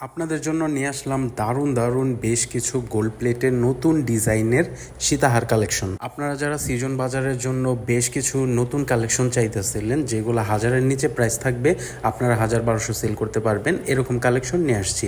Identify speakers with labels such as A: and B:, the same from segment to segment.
A: আপনাদের জন্য নিয়ে আসলাম দারুণ দারুণ বেশ কিছু গোল্ড প্লেটের নতুন ডিজাইনের সীতাহার কালেকশন আপনারা যারা সিজন বাজারের জন্য বেশ কিছু নতুন কালেকশন চাইতেছিলেন, যেগুলো হাজারের নিচে প্রাইস থাকবে, আপনারা হাজার বারোশো সেল করতে পারবেন, এরকম কালেকশন নিয়ে আসছি।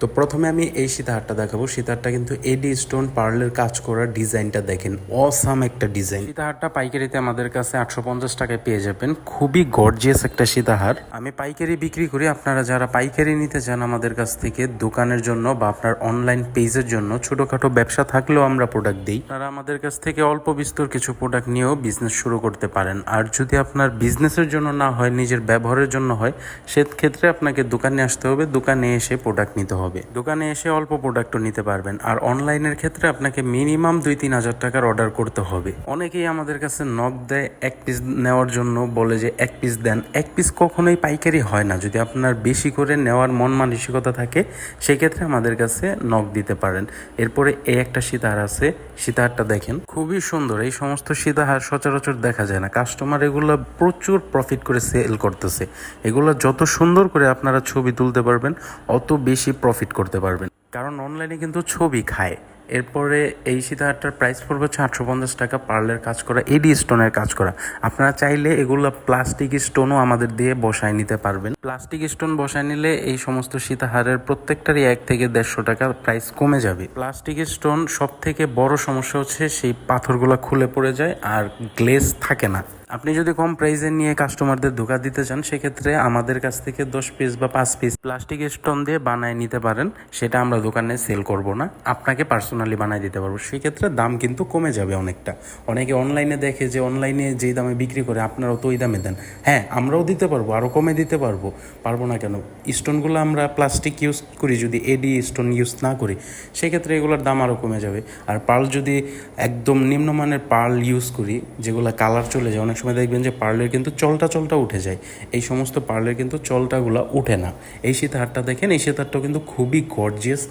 A: তো প্রথমে আমি এই সীতাহারটা দেখাবো। সীতাহারটা কিন্তু এডি স্টোন পার্লের কাজ করা ডিজাইনটা দেখেন। অসাম একটা ডিজাইন। সীতাহারটা পাইকারিতে আমাদের কাছে আটশো পঞ্চাশ টাকায় পেয়ে যাবেন। খুবই গর্জিয়াস একটা সীতাহার। আমি পাইকারি বিক্রি করি। আপনারা যারা পাইকারি নিতে চান আমাদের কাছ থেকে দোকানের জন্য বা আপনার অনলাইন পেজের জন্য, ছোটখাটো ব্যবসা থাকলেও আমরা প্রোডাক্ট দিই। তারা আমাদের কাছ থেকে অল্প বিস্তর কিছু প্রোডাক্ট নিয়েও বিজনেস শুরু করতে পারেন। আর যদি আপনার বিজনেসের জন্য না হয়, নিজের ব্যবহারের জন্য হয়, সেক্ষেত্রে আপনাকে দোকানে আসতে হবে। দোকানে এসে প্রোডাক্ট নিতে হবে। দোকানে এসে অল্প প্রোডাক্টও নিতে পারবেন। আর অনলাইনের ক্ষেত্রে আপনাকে মিনিমাম দুই তিন হাজার টাকার অর্ডার করতে হবে। অনেকেই আমাদের কাছে নক দেয়, এক পিস নেওয়ার জন্য বলে যে এক পিস দেন। এক পিস কখনোই পাইকারি হয় না। যদি আপনার বেশি করে নেওয়ার মন মানসিকতা থাকে, সেক্ষেত্রে আমাদের কাছে নক দিতে পারেন। এরপরে এই একটা সীতাহার আছে। সীতাহারটা দেখেন। খুবই সুন্দর। এই সমস্ত সীতাহার সচরাচর দেখা যায় না। কাস্টমার এগুলো প্রচুর প্রফিট করে সেল করতেছে। এগুলো যত সুন্দর করে আপনারা ছবি তুলতে পারবেন, অত বেশি প্রফিট করতে পারবেন। কারণ অনলাইনে কিন্তু ছবি খায়। এরপরে এই সীতাহারটার প্রাইস পড়বে হচ্ছে আটশো পঞ্চাশ টাকা পার্লের কাজ করা, এডি স্টোনের কাজ করা। আপনারা চাইলে এগুলো প্লাস্টিক স্টোনও আমাদের দিয়ে বসায় নিতে পারবেন। প্লাস্টিক স্টোন বসায় নিলে এই সমস্ত সীতাহারের প্রত্যেকটারই এক থেকে দেড়শো টাকা প্রাইস কমে যাবে। প্লাস্টিক স্টোন সব থেকে বড় সমস্যা হচ্ছে সেই পাথরগুলো খুলে পড়ে যায় আর গ্লেজ থাকে না। আপনি যদি কম প্রাইসে নিয়ে কাস্টমারদের ধোকা দিতে চান, সেক্ষেত্রে আমাদের কাছ থেকে দশ পিস বা পাঁচ পিস প্লাস্টিক স্টোন দিয়ে বানায় নিতে পারেন। সেটা আমরা দোকানে সেল করব না। আপনাকে পার্সোনালি বানায় দিতে পারব। সেক্ষেত্রে দাম কিন্তু কমে যাবে অনেকটা। অনেকে অনলাইনে দেখে যে অনলাইনে যেই দামে বিক্রি করে, আপনারাও তো ওই দামে দেন। হ্যাঁ আমরাও দিতে পারব আরও কমে দিতে পারব। পারব না কেন? স্টোনগুলো আমরা প্লাস্টিক ইউজ করি, যদি এডি স্টোন ইউজ না করি, সেক্ষেত্রে এগুলোর দাম আরও কমে যাবে। আর পার্ল যদি একদম নিম্নমানের পার্ল ইউজ করি, যেগুলো কালার চলে যায়, অনেক সময় দেখবেন যে পার্লের কিন্তু চলটা চলটা উঠে যায়। এই সমস্ত পার্লের কিন্তু চলটাগুলো উঠে না। এই সীতাহারটা দেখেন, এই সীতাহারটাও কিন্তু খুবই গর্জিয়াস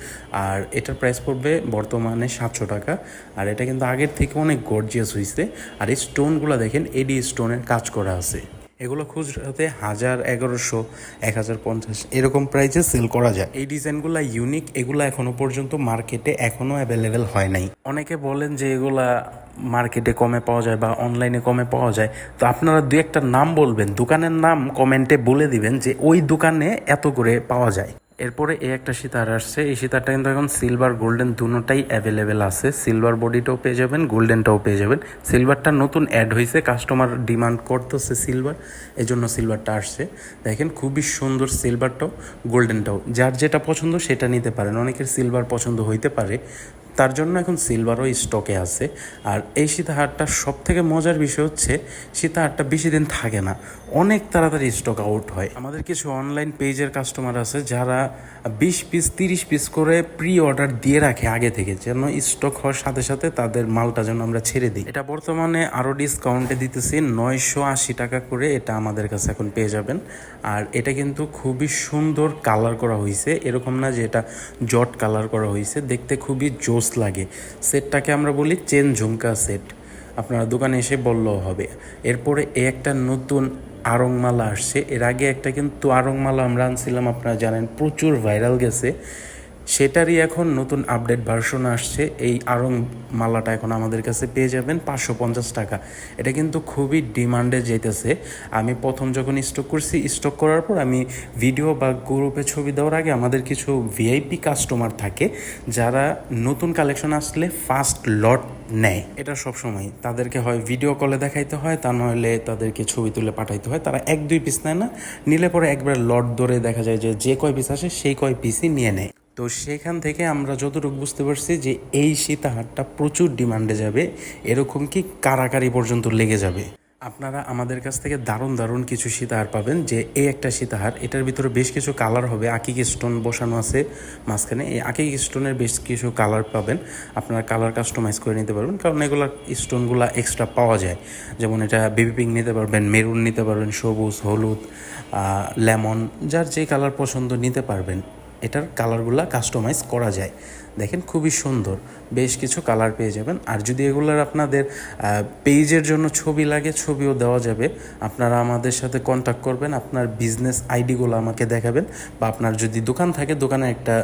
A: আর এটার প্রাইস পড়বে বর্তমানে সাতশো টাকা। আর এটা কিন্তু আগের থেকে অনেক গর্জিয়াস হয়েছে আর এই স্টোনগুলো দেখেন, এডি স্টোনের কাজ করা আছে। এগুলো খুচরাতে হাজার এগারোশো, এক হাজার পঞ্চাশ, এরকম প্রাইসে সেল করা যায়। এই ডিজাইনগুলো ইউনিক এগুলো এখনও পর্যন্ত মার্কেটে এখনও অ্যাভেলেবেল হয় নাই। অনেকে বলেন যে এগুলা মার্কেটে কমে পাওয়া যায় বা অনলাইনে কমে পাওয়া যায়। তো আপনারা দু একটা নাম বলবেন, দোকানের নাম কমেন্টে বলে দিবেন যে ওই দোকানে এত করে পাওয়া যায়। এরপরে এই একটা সিতার আসছে। এই সিতারটা কিন্তু এখন সিলভার গোল্ডেন দুটাই অ্যাভেলেবেল আছে। সিলভার বডিটাও পেয়ে যাবেন গোল্ডেনটাও পেয়ে যাবেন। সিলভারটা নতুন অ্যাড হয়েছে কাস্টমার ডিমান্ড করতেছে সিলভার এই জন্য সিলভারটা আসছে। দেখেন, খুবই সুন্দর সিলভারটাও গোল্ডেনটাও যার যেটা পছন্দ সেটা নিতে পারেন। অনেকের সিলভার পছন্দ হইতে পারে। তার জন্য এখন সিলভারও স্টকে আছে। আর এই সীতাহারটা সব থেকে মজার বিষয় হচ্ছে, সীতাহারটা বেশি দিন থাকে না। অনেক তাড়াতাড়ি স্টক আউট হয়। আমাদের কিছু অনলাইন পেজের কাস্টমার আছে যারা বিশ পিস তিরিশ পিস করে প্রি অর্ডার দিয়ে রাখে আগে থেকে, যেন স্টক হওয়ার সাথে সাথে তাদের মালটা যেন আমরা ছেড়ে দিই। এটা বর্তমানে আরও ডিসকাউন্টে দিতেছি, নয়শো আশি টাকা করে এটা আমাদের কাছে এখন পেয়ে যাবেন। আর এটা কিন্তু খুবই সুন্দর কালার করা হয়েছে এরকম না যে এটা জট কালার করা হয়েছে দেখতে খুবই জোস লাগে। সেটটাকে আমরা বলি চেন ঝুমকা সেট। আপনারা দোকানে এসে বললেও হবে। এরপরে এ একটা নতুন আরংমালা আসছে। এর আগে একটা কিন্তু আরংমালা আমরা আনছিলাম, আপনারা জানেন, প্রচুর ভাইরাল গেছে। সেটারই এখন নতুন আপডেট ভার্সন আসছে। এই আরং মালাটা এখন আমাদের কাছে পেয়ে যাবেন পাঁচশো পঞ্চাশ টাকা। এটা কিন্তু খুবই ডিমান্ডে যেতেছে আমি প্রথম যখন স্টক করছি স্টক করার পর আমি ভিডিও বা গ্রুপে ছবি দেওয়ার আগে আমাদের কিছু ভিআইপি কাস্টমার থাকে, যারা নতুন কালেকশন আসলে ফার্স্ট লট নেয়। এটা সব সময় তাদেরকে হয় ভিডিও কলে দেখাইতে হয়, তা নইলে তাদেরকে ছবি তুলে পাঠাইতে হয়। তারা এক, দুই পিস নেয় না। নিলে পরে একবার লট ধরে দেখা যায় যে যে কয় পিস আসে, সেই কয় পিসই নিয়ে নেয়। তো সেখান থেকে আমরা যতটুকু বুঝতে পারছি যে এই সীতাহারটা প্রচুর ডিমান্ডে যাবে, এরকম কি কারাকারি পর্যন্ত লেগে যাবে? আপনারা আমাদের কাছ থেকে দারুণ দারুণ কিছু সীতাহার পাবেন যে এই একটা সীতাহার, এটার ভিতরে বেশ কিছু কালার হবে আকিক স্টোন বসানো আছে মাঝখানে, এই আকিক স্টোনের বেশ কিছু কালার পাবেন, আপনারা কালার কাস্টমাইজ করে নিতে পারবেন, কারণ এগুলোর স্টোনগুলো এক্সট্রা পাওয়া যায়। যেমন এটা বেবি পিঙ্ক নিতে পারবেন মেরুন নিতে পারবেন, সবুজ, হলুদ লেমন যার যে কালার পছন্দ নিতে পারবেন। এটার কালারগুলো কাস্টমাইজ করা যায়। দেখেন খুবই সুন্দর, বেশ কিছু কালার পেয়ে যাবেন। আর যদি এগুলোর আপনাদের পেজের জন্য ছবি লাগে, ছবিও দেওয়া যাবে। আপনারা আমাদের সাথে কন্ট্যাক্ট করবেন, আপনার বিজনেস আইডিগুলো আমাকে দেখাবেন। বা আপনার যদি দোকান থাকে, দোকানে একটা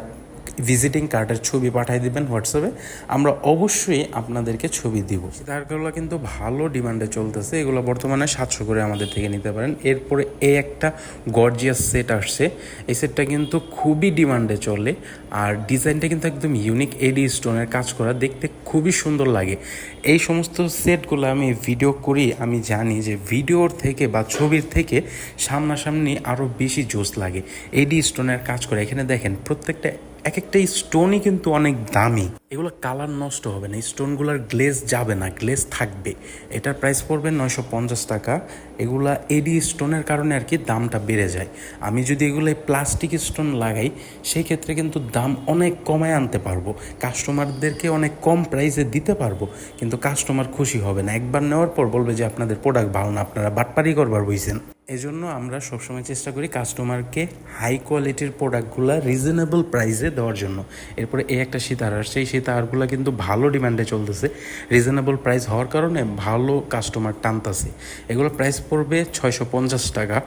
A: ভিজিটিং কার্ডের ছবি পাঠিয়ে দিবেন হোয়াটসঅ্যাপে আমরা অবশ্যই আপনাদেরকে ছবি দিব। সীতাহারগুলো কিন্তু ভালো ডিমান্ডে চলতেছে। এগুলো বর্তমানে সাতশো করে আমাদের থেকে নিতে পারেন। এরপরে এই একটা গর্জিয়াস সেট আসছে। এই সেটটা কিন্তু খুবই ডিমান্ডে চলে। আর ডিজাইনটা কিন্তু একদম ইউনিক এডি স্টোনের কাজ করা। দেখতে খুবই সুন্দর লাগে। এই সমস্ত সেটগুলো আমি ভিডিও করি। আমি জানি যে ভিডিওর থেকে বা ছবির থেকে সামনাসামনি আরও বেশি জোস লাগে। এডি স্টোনের কাজ করে। এখানে দেখেন, প্রত্যেকটা এক একটা স্টোনই কিন্তু অনেক দামি। এগুলো কালার নষ্ট হবে না স্টোনগুলোর গ্লেজ যাবে না গ্লেজ থাকবে। এটার প্রাইস পড়বে নয়শো পঞ্চাশ টাকা। এগুলা এডি স্টোনের কারণে আর কি দামটা বেড়ে যায়। আমি যদি এগুলো প্লাস্টিক স্টোন লাগাই সেই ক্ষেত্রে কিন্তু দাম অনেক কমায় আনতে পারব। কাস্টমারদেরকে অনেক কম প্রাইসে দিতে পারব, কিন্তু কাস্টমার খুশি হবে না। একবার নেওয়ার পর বলবে যে, আপনাদের প্রোডাক্ট ভালো না, আপনারা বাটপারি করবার বুঝছেন এজন্য আমরা সবসময় চেষ্টা করি কাস্টমারকে হাই কোয়ালিটির প্রোডাক্টগুলো রিজনেবল প্রাইসে দেওয়ার জন্য। এরপরে এই একটা সীতাহার আসছে, এই সীতাহারগুলো কিন্তু ভালো ডিমান্ডে চলতেছে। রিজনেবল প্রাইস হওয়ার কারণে ভালো কাস্টমার টানতেছে। এগুলো প্রাইস পড়বে ছয়শো পঞ্চাশ টাকা।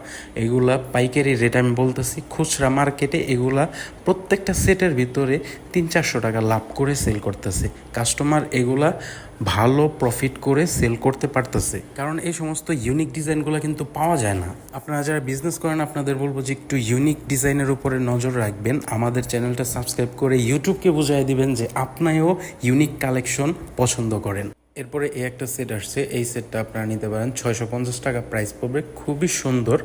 A: এগুলা পাইকারি রেট আমি বলতেছি, খুচরা মার্কেটে এগুলা প্রত্যেকটা সেটের ভিতরে তিন চারশো টাকা লাভ করে সেল করতেছে। কাস্টমার এগুলা ভালো প্রফিট করে সেল করতে পারতেছে। কারণ এই সমস্ত ইউনিক ডিজাইনগুলো কিন্তু পাওয়া যায় না। আপনারা যারা বিজনেস করেন, আপনাদের বলব যে একটু ইউনিক ডিজাইনের উপরে নজর রাখবেন। আমাদের চ্যানেলটা সাবস্ক্রাইব করে ইউটিউবকে বুঝাই দিবেন যে আপনিও ইউনিক কালেকশন পছন্দ করেন। এরপরে এই একটা সেট আসছে, এই সেটটা আপনারা নিতে পারেন। ছয়শো পঞ্চাশ টাকা প্রাইস পড়বে, খুবই সুন্দর,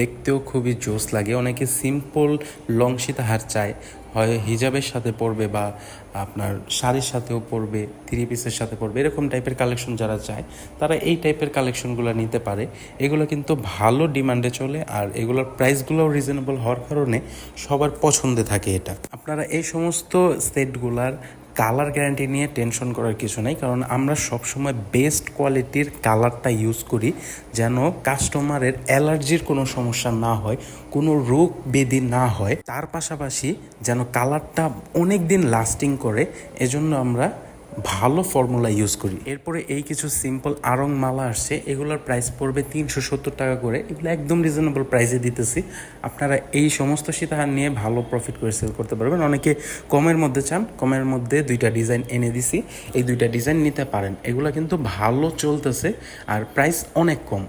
A: দেখতেও খুবই জোস লাগে। অনেকে সিম্পল লং সীতাহার চায়, হয় হিজাবের সাথে পরবে বা আপনার শাড়ির সাথেও পরবে থ্রি পিসের সাথে পরবে এরকম টাইপের কালেকশন যারা চায়, তারা এই টাইপের কালেকশনগুলো নিতে পারে। এগুলো কিন্তু ভালো ডিমান্ডে চলে আর এগুলোর প্রাইসগুলোও রিজনেবল হওয়ার কারণে সবার পছন্দে থাকে এটা। আপনারা এই সমস্ত সেটগুলার কালার গ্যারান্টি নিয়ে টেনশন করার কিছু নেই, কারণ আমরা সবসময় বেস্ট কোয়ালিটির কালারটা ইউজ করি যেন কাস্টমারের অ্যালার্জির কোনো সমস্যা না হয়, কোনো রোগ বেদি না হয়। তার পাশাপাশি যেন কালারটা অনেক দিন লাস্টিং করে, এজন্য আমরা ভালো ফর্মুলা ইউজ করি। এরপরে এই কিছু সিম্পল আরং মালা আসছে, এগুলোর প্রাইস পড়বে তিনশো সত্তর টাকা করে। এগুলো একদম রিজনেবল প্রাইসে দিতেছি। আপনারা এই সমস্ত সীতাহার নিয়ে ভালো প্রফিট করে সেল করতে পারবেন। অনেকে কমের মধ্যে চান, কমের মধ্যে দুইটা ডিজাইন এনে দিছি। এই দুইটা ডিজাইন নিতে পারেন। এগুলো কিন্তু ভালো চলতেছে, আর প্রাইস অনেক কম।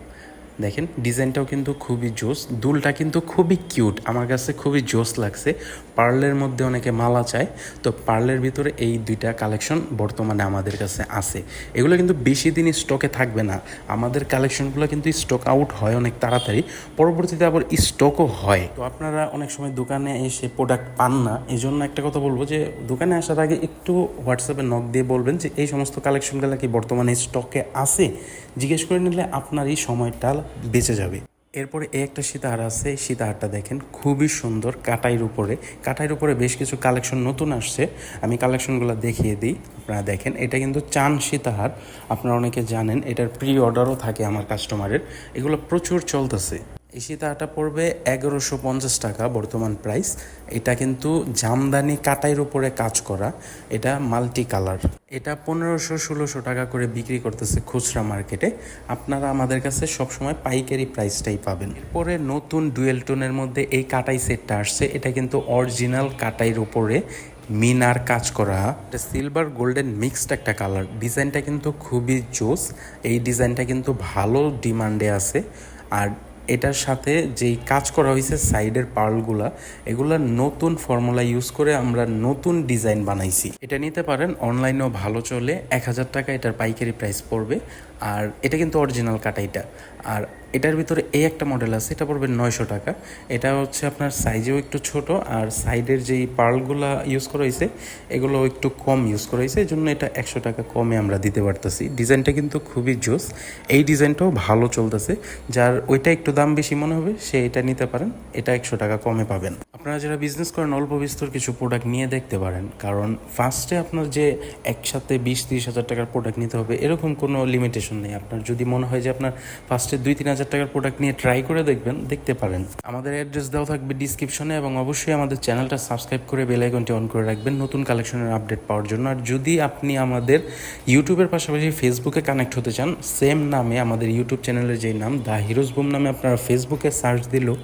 A: দেখেন, ডিজাইনটাও কিন্তু খুবই জোস, দুলটা কিন্তু খুবই কিউট, আমার কাছে খুবই জোস লাগছে। পার্লের মধ্যে অনেকে মালা চায়, তো পার্লের ভিতরে এই দুইটা কালেকশন বর্তমানে আমাদের কাছে আছে। এগুলো কিন্তু বেশি দিন স্টকে থাকবে না, আমাদের কালেকশনগুলো কিন্তু স্টক আউট হয় অনেক তাড়াতাড়ি, পরবর্তীতে আবার স্টকও হয়। তো আপনারা অনেক সময় দোকানে এসে প্রোডাক্ট পান না এই জন্য একটা কথা বলব যে, দোকানে আসার আগে একটু হোয়াটসঅ্যাপে নক দিয়ে বলবেন যে, এই সমস্ত কালেকশনগুলো কি বর্তমানে স্টকে আছে? জিজ্ঞেস করে নিলে আপনার এই সময়টা বেঁচে যাবে। এরপরে এই একটা সীতাহার আছে, এই সীতাহারটা দেখেন, খুবই সুন্দর, কাটাইয়ের উপরে। কাটাইয়ের উপরে বেশ কিছু কালেকশন নতুন আসছে। আমি কালেকশনগুলো দেখিয়ে দিই, আপনারা দেখেন। এটা কিন্তু চান সীতাহার, আপনারা অনেকে জানেন, এটার প্রি অর্ডারও থাকে আমার কাস্টমারের। এগুলো প্রচুর চলতেছে। এই সীতাহারটা পড়বে এগারোশো পঞ্চাশ টাকা বর্তমান প্রাইস। এটা কিন্তু জামদানি কাটাইয়ের উপরে কাজ করা। এটা মাল্টি কালার। এটা পনেরোশো ষোলোশো টাকা করে বিক্রি করতেছে খুচরা মার্কেটে। আপনারা আমাদের কাছে সবসময় পাইকারি প্রাইসটাই পাবেন। এরপরে নতুন ডুয়েল টোনের মধ্যে এই কাটাই সেটটা আসছে। এটা কিন্তু অরিজিনাল কাটাইয়ের উপরে মিনার কাজ করা। এটা সিলভার গোল্ডেন মিক্সড একটা কালার। ডিজাইনটা কিন্তু খুবই জোস। এই ডিজাইনটা কিন্তু ভালো ডিমান্ডে আছে। আর এটার সাথে যেই কাজ করা হয়েছে সাইডের পার্লগুলা, এগুলা নতুন ফর্মুলা ইউজ করে আমরা নতুন ডিজাইন বানাইছি। এটা নিতে পারেন, অনলাইনেও ভালো চলে। এক হাজার টাকা এটার পাইকারি প্রাইস পড়বে। আর এটা কিন্তু অরিজিনাল কাটাইটা আর এটার ভিতরে এই একটা মডেল আছে, এটা পড়বে নয়শো টাকা। এটা হচ্ছে আপনার সাইজেও একটু ছোট, আর সাইডের যেই পার্লগুলা ইউজ করা হয়েছে এগুলো একটু কম ইউজ করা হয়েছে এই জন্য এটা একশো টাকা কমে আমরা দিতে পারতেছি। ডিজাইনটা কিন্তু খুবই জোস। এই ডিজাইনটাও ভালো চলতেছে। যার ওইটা একটু দাম বেশি মনে হবে, সে এটা নিতে পারেন। এটা একশো টাকা কমে পাবেন। আপনারা যারা বিজনেস করেন, অল্প বিস্তর কিছু প্রোডাক্ট নিয়ে দেখতে পারেন। কারণ ফার্স্টে আপনার যে একসাথে বিশ তিরিশ হাজার টাকার প্রোডাক্ট নিতে হবে, এরকম কোনো লিমিটেশন অব্লিগেশন নেই। আপনার যদি মনে হয় যে আপনার ফার্স্টে দুই তিন হাজার টাকার প্রোডাক্ট নিয়ে ট্রাই করে দেখবেন, দেখতে পারেন। আমাদের অ্যাড্রেস দেওয়া থাকবে ডিসক্রিপশনে এবং অবশ্যই আমাদের চ্যানেলটা সাবস্ক্রাইব করে বেল আইকনটি অন করে রাখবেন নতুন কালেকশনের আপডেট পাওয়ার জন্য। আর যদি আপনি আমাদের ইউটিউবের পাশাপাশি ফেসবুকে কানেক্ট হতে চান সেম নামে আমাদের ইউটিউব চ্যানেলের যেই নাম দ্য হিরোজ বুম নামে আপনারা ফেসবুকে সার্চ দিলেও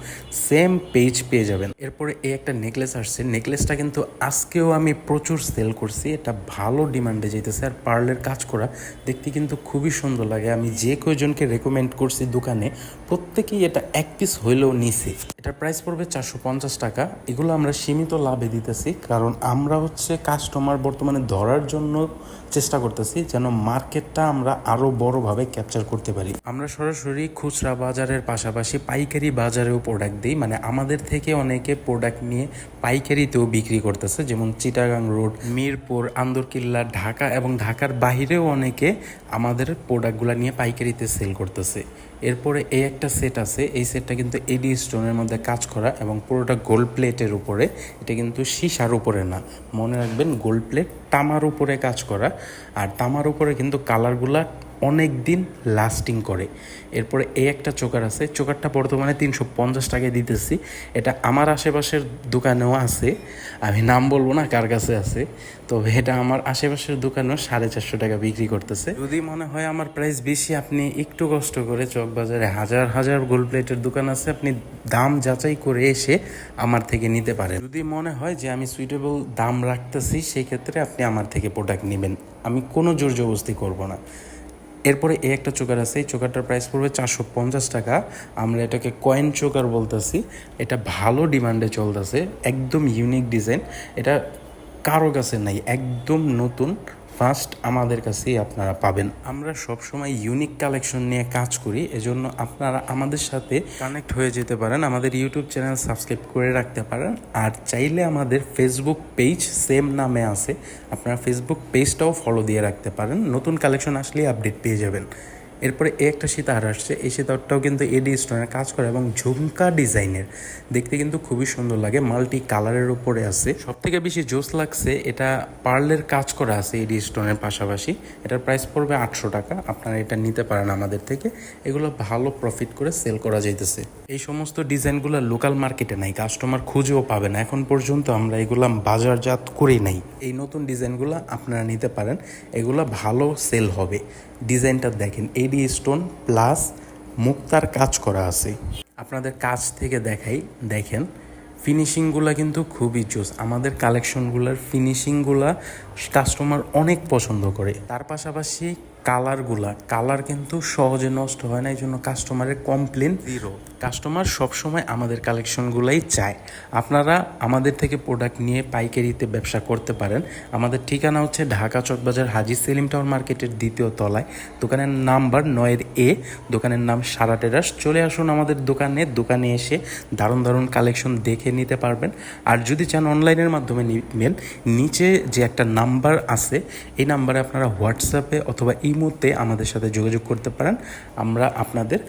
A: সেম পেজ পেয়ে যাবেন। এরপরে এই একটা নেকলেস আসছে। নেকলেসটা কিন্তু আজকেও আমি প্রচুর সেল করছি। এটা ভালো ডিমান্ডে যেতেছে আর পার্লের কাজ করা দেখতে কিন্তু খুবই সুন্দর লাগে, আমি যে কয়জনকে রেকমেন্ড করছি দোকানে, প্রত্যেকেই এটা এক পিস হইলেও নিছি। এটার প্রাইস পড়বে চারশো পঞ্চাশ টাকা। এগুলো আমরা সীমিত লাভে দিতেছি, কারণ আমরা হচ্ছে কাস্টমার বর্তমানে ধরার জন্য চেষ্টা করতেছি যেন মার্কেটটা আমরা আরও বড়োভাবে ক্যাপচার করতে পারি। আমরা সরাসরি খুচরা বাজারের পাশাপাশি পাইকারি বাজারেও প্রোডাক্ট দিই। মানে আমাদের থেকে অনেকে প্রোডাক্ট নিয়ে পাইকারিতেও বিক্রি করতেছে, যেমন চিটাগাং রোড, মিরপুর, আন্দরকিল্লা, ঢাকা এবং ঢাকার বাহিরেও অনেকে আমাদের প্রোডাক্টগুলো নিয়ে পাইকারিতে সেল করতেছে। এরপরে এই একটা সেট আছে, এই সেটটা কিন্তু এডি স্টোনের মধ্যে কাজ করা এবং পুরোটা গোল্ড প্লেটের উপরে, এটা কিন্তু সীসার উপরে না। মনে রাখবেন গোল্ড প্লেট তামার উপরে কাজ করা, আর তামার উপরে কিন্তু কালারগুলা অনেক দিন লাস্টিং করে। এরপরে এই একটা চোকার আছে, চোকারটা বর্তমানে তিনশো পঞ্চাশ টাকায় দিতেছি। এটা আমার আশেপাশের দোকানেও আছে, আমি নাম বলব না কার কাছে আছে তো এটা আমার আশেপাশের দোকানেও সাড়ে চারশো টাকা বিক্রি করতেছে। যদি মনে হয় আমার প্রাইস বেশি, আপনি একটু কষ্ট করে চকবাজারে হাজার হাজার গোল্ড প্লেটের দোকান আছে, আপনি দাম যাচাই করে এসে আমার থেকে নিতে পারেন। যদি মনে হয় যে আমি সুইটেবল দাম রাখতেছি সেই ক্ষেত্রে আপনি আমার থেকে প্রোডাক্ট নেবেন। আমি কোনো জোর জবস্তি করব না। এরপরে এই একটা চোকার আছে, এই চোকারটার প্রাইস পড়বে চারশো পঞ্চাশ টাকা। আমরা এটাকে কয়েন চোকার বলতেছি। এটা ভালো ডিমান্ডে চলতেছে, একদম ইউনিক ডিজাইন এটা কারও কাছে নাই, একদম নতুন। ফার্স্ট আমাদের কাছেই আপনারা পাবেন। আমরা সবসময় ইউনিক কালেকশন নিয়ে কাজ করি, এজন্য আপনারা আমাদের সাথে কানেক্ট হয়ে যেতে পারেন, আমাদের ইউটিউব চ্যানেল সাবস্ক্রাইব করে রাখতে পারেন, আর চাইলে আমাদের ফেসবুক পেজ সেম নামে আছে, আপনারা ফেসবুক পেজটাও ফলো দিয়ে রাখতে পারেন, নতুন কালেকশন আসলেই আপডেট পেয়ে যাবেন। এরপরে এই একটা সীতাহার আসছে। এই সীতাহারটাও কিন্তু এডি স্টোনের কাজ করে এবং ঝুমকা ডিজাইনের। দেখতে কিন্তু খুবই সুন্দর লাগে, মাল্টি কালারের উপরে আছে। সব থেকে বেশি জোস লাগছে, এটা পার্লের কাজ করা আছে এডি স্টোনের পাশাপাশি। এটার প্রাইস পড়বে আটশো টাকা, আপনারা এটা নিতে পারেন আমাদের থেকে। এগুলো ভালো প্রফিট করে সেল করা যাইতেছে। এই সমস্ত ডিজাইনগুলো লোকাল মার্কেটে নাই কাস্টমার খুঁজেও পাবে না। এখন পর্যন্ত আমরা এগুলো বাজারজাত করি নাই। এই নতুন ডিজাইনগুলো আপনারা নিতে পারেন, এগুলো ভালো সেল হবে। ডিজাইনটা দেখেন এডি স্টোন প্লাস মুক্তার কাজ করা আছে। আপনাদের কাছ থেকে দেখাই, দেখেন ফিনিশিংগুলো কিন্তু খুবই জোস। আমাদের কালেকশনগুলোর ফিনিশিংগুলা কাস্টমার অনেক পছন্দ করে। তার পাশাপাশি কালারগুলা কালার কিন্তু সহজে নষ্ট হয় না এই জন্য কাস্টমারের কমপ্লেন জিরো কাস্টমার সবসময় আমাদের কালেকশনগুলাই চায়। আপনারা আমাদের থেকে প্রোডাক্ট নিয়ে পাইকারিতে ব্যবসা করতে পারেন। আমাদের ঠিকানা হচ্ছে ঢাকা চকবাজার হাজি সেলিম টাউন মার্কেটের দ্বিতীয় তলায়। দোকানের নাম্বার নয়ের এ দোকানের নাম সারা টেরাস। চলে আসুন আমাদের দোকানে দোকানে এসে দারুণ দারুণ কালেকশন দেখে নিতে পারবেন। আর যদি চান অনলাইনের মাধ্যমে নেবেন নিচে যে একটা নাম্বার আছে, এই নাম্বারে আপনারা হোয়াটসঅ্যাপে অথবা ইমোতে আমাদের সাথে যোগাযোগ করতে পারেন। আমরা আপনাদের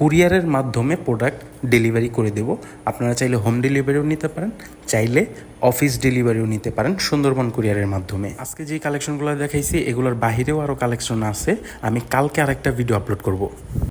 A: কুরিয়ারের মাধ্যমে প্রোডাক্ট ডেলিভারি করে দেব। আপনারা চাইলে হোম ডেলিভারিও নিতে পারেন, চাইলে অফিস ডেলিভারিও নিতে পারেন সুন্দরবন কুরিয়ারের মাধ্যমে। আজকে যে কালেকশনগুলো দেখাইছি, এগুলোর বাহিরেও আরও কালেকশন আছে। আমি কালকে আরেকটা ভিডিও আপলোড করব।